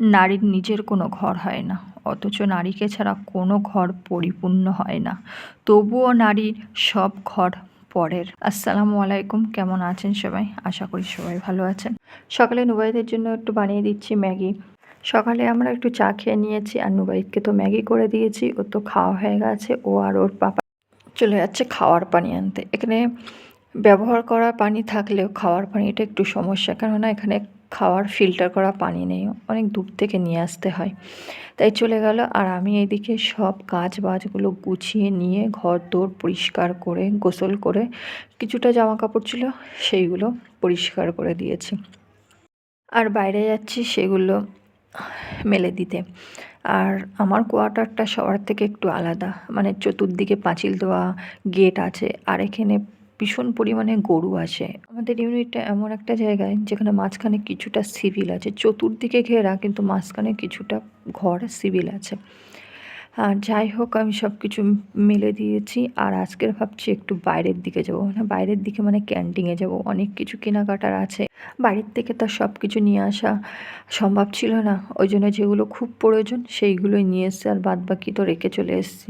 নারীর নিজের কোনো ঘর হয় না, অথচ নারীকে ছাড়া কোনো ঘর পরিপূর্ণ হয় না। তবুও নারীর সব ঘর পরের। আসসালামু আলাইকুম, কেমন আছেন সবাই? আশা করি সবাই ভালো আছেন। সকালে নুবাইদের জন্য একটু বানিয়ে দিচ্ছি ম্যাগি। সকালে আমরা একটু চা খেয়ে নিয়েছি আর নুবাইদকে তো ম্যাগি করে দিয়েছি ও তো খাওয়া হয়ে গেছে, ও আর ওর পাপা চলে যাচ্ছে খাওয়ার পানি আনতে। এখানে ব্যবহার করা পানি থাকলেও খাওয়ার পানিটা একটু সমস্যা, কেননা এখানে খাওয়ার ফিল্টার করা পানি নেই, অনেক দূর থেকে নিয়ে আসতে হয়। তাই চলে গেল আর আমি এদিকে সব কাজ বাজগুলো গুছিয়ে নিয়ে ঘর দৌড় পরিষ্কার করে, গোসল করে কিছুটা জামা কাপড় ছিল সেইগুলো পরিষ্কার করে দিয়েছি। আর বাইরে যাচ্ছি সেগুলো মেলে দিতে। আর আমার কোয়ার্টারটা সবার থেকে একটু আলাদা মানে চতুর্দিকে পাঁচিল দেওয়া গেট আছে, আর এখানে ভীষণ পরিমাণে গরু আসে। আমাদের ইউনিটটা এমন একটা জায়গায় যেখানে মাঝখানে কিছুটা সিভিল আছে। চতুর্দিকে ঘেরা কিন্তু মাঝখানে কিছুটা ঘর সিভিল আছে। আর যাই হোক, আমি সব কিছু মেলে দিয়েছি। আর আজকের ভাবছি একটু বাইরের দিকে যাব। মানে বাইরের দিকে মানে ক্যান্টিনে যাব। অনেক কিছু কেনাকাটার আছে। বাড়ির থেকে তো সব কিছু নিয়ে আসা সম্ভব ছিল না। ওই জন্য যেগুলো খুব প্রয়োজন সেইগুলোই নিয়ে এসছে আর বাদ বাকি তো রেখে চলে এসেছি।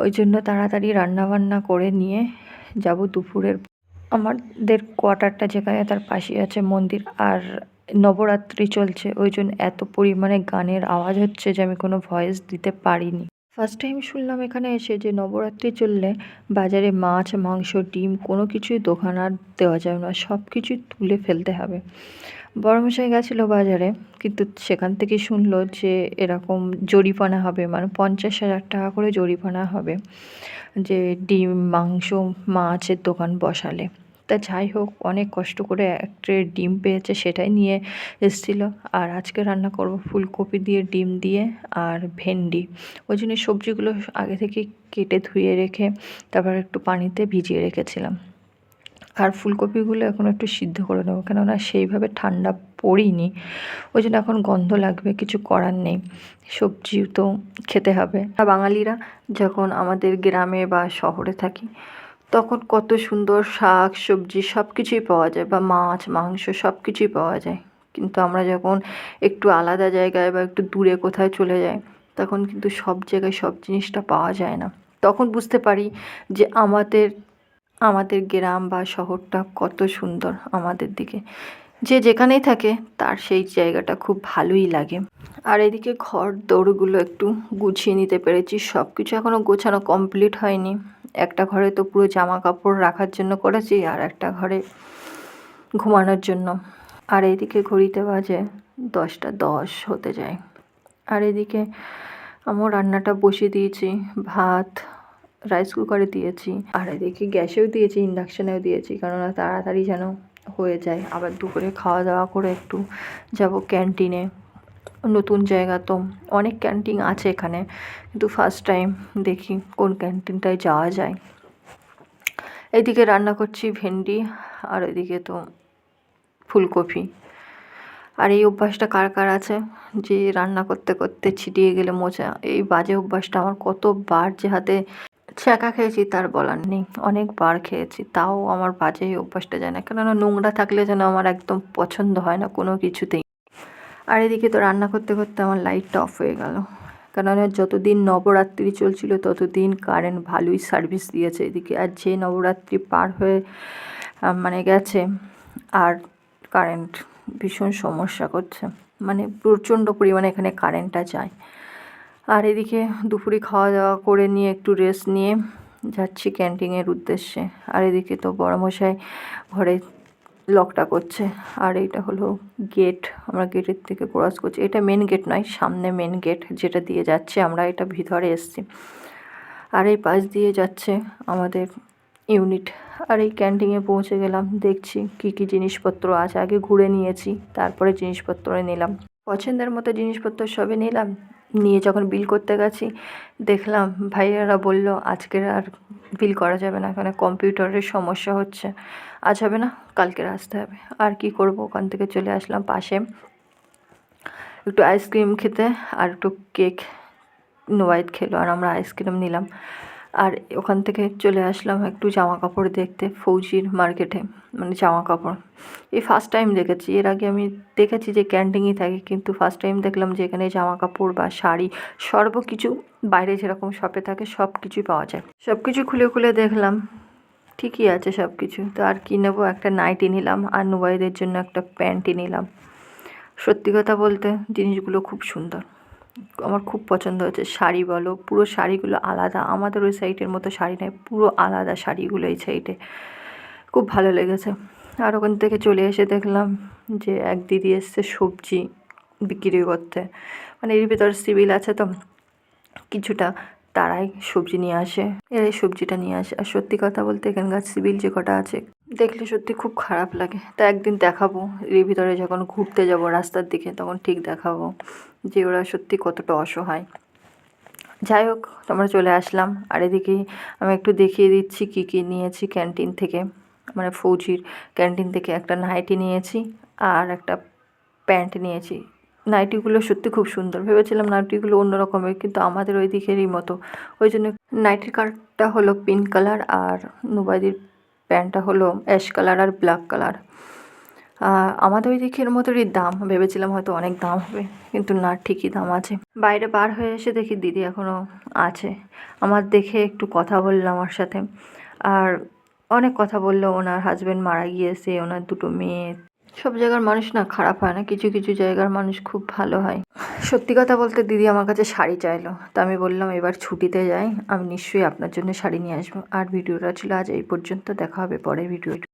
ওই জন্য তাড়াতাড়ি রান্নাবান্না করে নিয়ে যাব দুপুরের আমাদের কোয়ার্টারটা যেখানে তার পাশে আছে মন্দির আর নবরাত্রি চলছে ওই জন্য এত পরিমাণে গানের আওয়াজ হচ্ছে যে আমি কোনো ভয়েস দিতে পারিনি। ফার্স্ট টাইম শুনলাম এখানে এসে যে নবরাত্রি চললে বাজারে মাছ, মাংস, ডিম কোনো কিছুই দোকান আর দেওয়া যাবে না, সব কিছুই তুলে ফেলতে হবে। বড়মশাই গেছিল বাজারে, কিন্তু সেখান থেকে শুনলো যে এরকম জরিপানা হবে মানে পঞ্চাশ হাজার টাকা করে জরিপানা হবে, যে ডিম, মাংস, মাছের দোকান বসালে। তা যাই হোক, অনেক কষ্ট করে একটা ডিম পেয়েছে সেটাই নিয়ে এসেছিল। আর আজকে রান্না করব ফুলকপি দিয়ে ডিম দিয়ে আর ভেন্ডি। ওই জন্য সবজিগুলো আগে থেকে কেটে ধুয়ে রেখে, তারপর একটু পানিতে ভিজিয়ে রেখেছিলাম। আর ফুলকপিগুলো এখন একটু সিদ্ধ করে নেব, কেননা সেইভাবে ঠান্ডা পড়িনি। ওই জন্য এখন গন্ধ লাগবে, কিছু করার নেই। সবজি তো খেতে হবে। বাঙালিরা যখন আমাদের গ্রামে বা শহরে থাকি তখন কত সুন্দর শাক, সবজি সব কিছুই পাওয়া যায় বা মাছ, মাংস সব কিছুই পাওয়া যায়। কিন্তু আমরা যখন একটু আলাদা জায়গায় বা একটু দূরে কোথায় চলে যাই, তখন কিন্তু সব জায়গায় সব জিনিসটা পাওয়া যায় না। তখন বুঝতে পারি যে আমাদের আমাদের গ্রাম বা শহরটা কত সুন্দর আমাদের দিকে। যে যেখানেই থাকে, তার সেই জায়গাটা খুব ভালোই লাগে। আর এদিকে ঘর দৌড়গুলো একটু গুছিয়ে নিতে পেরেছি সব কিছু এখনও গোছানো কমপ্লিট হয়নি। একটা ঘরে তো পুরো জামা কাপড় রাখার জন্য করেছি আর একটা ঘরে ঘুমানোর জন্য। আর এদিকে ঘড়িতে বাজে দশটা দশ হতে যায়। আর এদিকে আমার রান্নাটা বসিয়ে দিয়েছি, ভাত রাইস কুকারে দিয়েছি, আর এদিকে গ্যাসেও দিয়েছি ইন্ডাকশানেও দিয়েছি, কেননা তাড়াতাড়ি যেন হয়ে যায়। আবার দুপুরে খাওয়া দাওয়া করে একটু যাব ক্যান্টিনে নতুন জায়গা তো অনেক ক্যান্টিন আছে এখানে। কিন্তু ফার্স্ট টাইম দেখি কোন ক্যান্টিনটায় যাওয়া যায়। এদিকে রান্না করছি ভেন্ডি, আর এদিকে তো ফুলকপি। আর এই অভ্যাসটা কার কার আছে? যে রান্না করতে করতে ছিটিয়ে গেলে মোচা। এই বাজে অভ্যাসটা আমার কতবার যে হাতে ছ্যাঁকা খেয়েছি তার বলার নেই। অনেকবার খেয়েছি, তাও আমার বাজে এই অভ্যাসটা যায় না। কেননা নোংরা থাকলে যেন আমার একদম পছন্দ হয় না কোনো কিছুতেই। আর এদিকে তো রান্না করতে করতে আমার লাইটটা অফ হয়ে গেল। কেননা যতদিন নবরাত্রি চলছিল, ততদিন কারেন্ট ভালোই সার্ভিস দিয়েছে এদিকে। আর যে নবরাত্রি পার হয়ে মানে গেছে, আর কারেন্ট ভীষণ সমস্যা করছে। মানে প্রচণ্ড পরিমাণে এখানে কারেন্টটা যায়। আর এদিকে দুপুরে খাওয়া দাওয়া করে নিয়ে একটু রেস্ট নিয়ে যাচ্ছি ক্যান্টিনের উদ্দেশ্যে। আর এদিকে তো বড়মশাই ঘরে লকটা করছে আর এইটা হলো গেট আমরা গেটের থেকে ক্রস করছি। এটা মেন গেট নয়, সামনে মেন গেট যেটা দিয়ে যাচ্ছে, আমরা এটা ভিতরে এসছি। আর এই পাশ দিয়ে যাচ্ছে আমাদের ইউনিট আর এই ক্যান্টিনে পৌঁছে গেলাম, দেখছি কি কি জিনিসপত্র আছে। আগে ঘুরে নিয়েছি, তারপরে জিনিসপত্র নিলাম। পছন্দের মতো জিনিসপত্র সবই নিলাম। নিয়ে যখন বিল করতে গেছি, দেখলাম ভাইয়ারা বলল, আজকের আর বিল করা যাবে না। এখানে কম্পিউটারের সমস্যা হচ্ছে। আজ হবে না, কালকে আসতে হবে। আর কি করব? ওখান থেকে চলে আসলাম পাশে। একটু আইসক্রিম খেতে আর একটু কেক নোয়াইট খেলো। আর আমরা আইসক্রিম নিলাম। আর ওখান থেকে চলে আসলাম একটু জামা কাপড় দেখতে, ফৌজির মার্কেটে মানে জামা কাপড় এই ফার্স্ট টাইম দেখেছি। এর আগে আমি দেখেছি যে ক্যান্টিনই থাকে, কিন্তু ফার্স্ট টাইম দেখলাম যে এখানে জামা কাপড় বা শাড়ি সর্ব কিছু বাইরে যেরকম শপে থাকে সব কিছুই পাওয়া যায়। সব কিছু খুলে খুলে দেখলাম, ঠিকই আছে সব কিছু তো আর কী নেব? একটা নাইটি নিলাম, আর নুবাইদের জন্য একটা প্যান্টই নিলাম। সত্যি কথা বলতে জিনিসগুলো খুব সুন্দর। আমার খুব পছন্দ হয়েছে শাড়ি বলো, পুরো শাড়িগুলো আলাদা। আমাদের ওই সাইডের মতো শাড়ি নেই, পুরো আলাদা শাড়িগুলো এই সাইডে খুব ভালো লেগেছে। আর ওখান থেকে চলে এসে দেখলাম যে এক দিদি এসছে সবজি বিক্রি করতে। মানে এর ভিতর সিভিল আছে তো, কিছুটা। তারাই সবজি নিয়ে আসে, এরাই সবজিটা নিয়ে আসে। আর সত্যি কথা বলতে এখানকার সিভিল যে কটা আছে, দেখলে সত্যি খুব খারাপ লাগে। তা একদিন দেখাবো, এর ভিতরে যখন ঘুরতে যাব রাস্তার দিকে, তখন ঠিক দেখাবো যে ওরা সত্যি কতটা অসহায়। যাই হোক, আমরা চলে আসলাম। আর এদিকে আমি একটু দেখিয়ে দিচ্ছি কী কী নিয়েছি ক্যান্টিন থেকে। মানে ফৌজির ক্যান্টিন থেকে একটা নাইটি নিয়েছি আর একটা প্যান্ট নিয়েছি। নাইটিগুলো সত্যি খুব সুন্দর। ভেবেছিলাম নাইটিগুলো অন্য রকমের, কিন্তু আমাদের ওই দিকেরই মতো। ওই জন্য নাইটির কালারটা হলো পিঙ্ক কালার আর নুবাইদির প্যান্টটা হলো অ্যাশ কালার আর ব্ল্যাক কালার আমাদের ওই দিকের মতোই দাম, ভেবেছিলাম হয়তো অনেক দাম হবে, কিন্তু না, ঠিকই দাম আছে। বাইরে বার হয়ে এসে দেখি দিদি এখনও আছে। আমার দেখে একটু কথা বলল আমার সাথে। আর অনেক কথা বলল, ওনার হাজব্যান্ড মারা গিয়েছে, ওনার দুটো মেয়ে সব জায়গার মানুষ না খারাপ হয় না, কিছু কিছু জায়গার মানুষ খুব ভালো হয়। সত্যি কথা বলতে দিদি আমার কাছে শাড়ি চাইলো, তা আমি বললাম এবার ছুটিতে যাই, আমি নিশ্চয়ই আপনার জন্য শাড়ি নিয়ে আসব। আর ভিডিওটা ছিল আজ এই পর্যন্ত, দেখা হবে পরের ভিডিও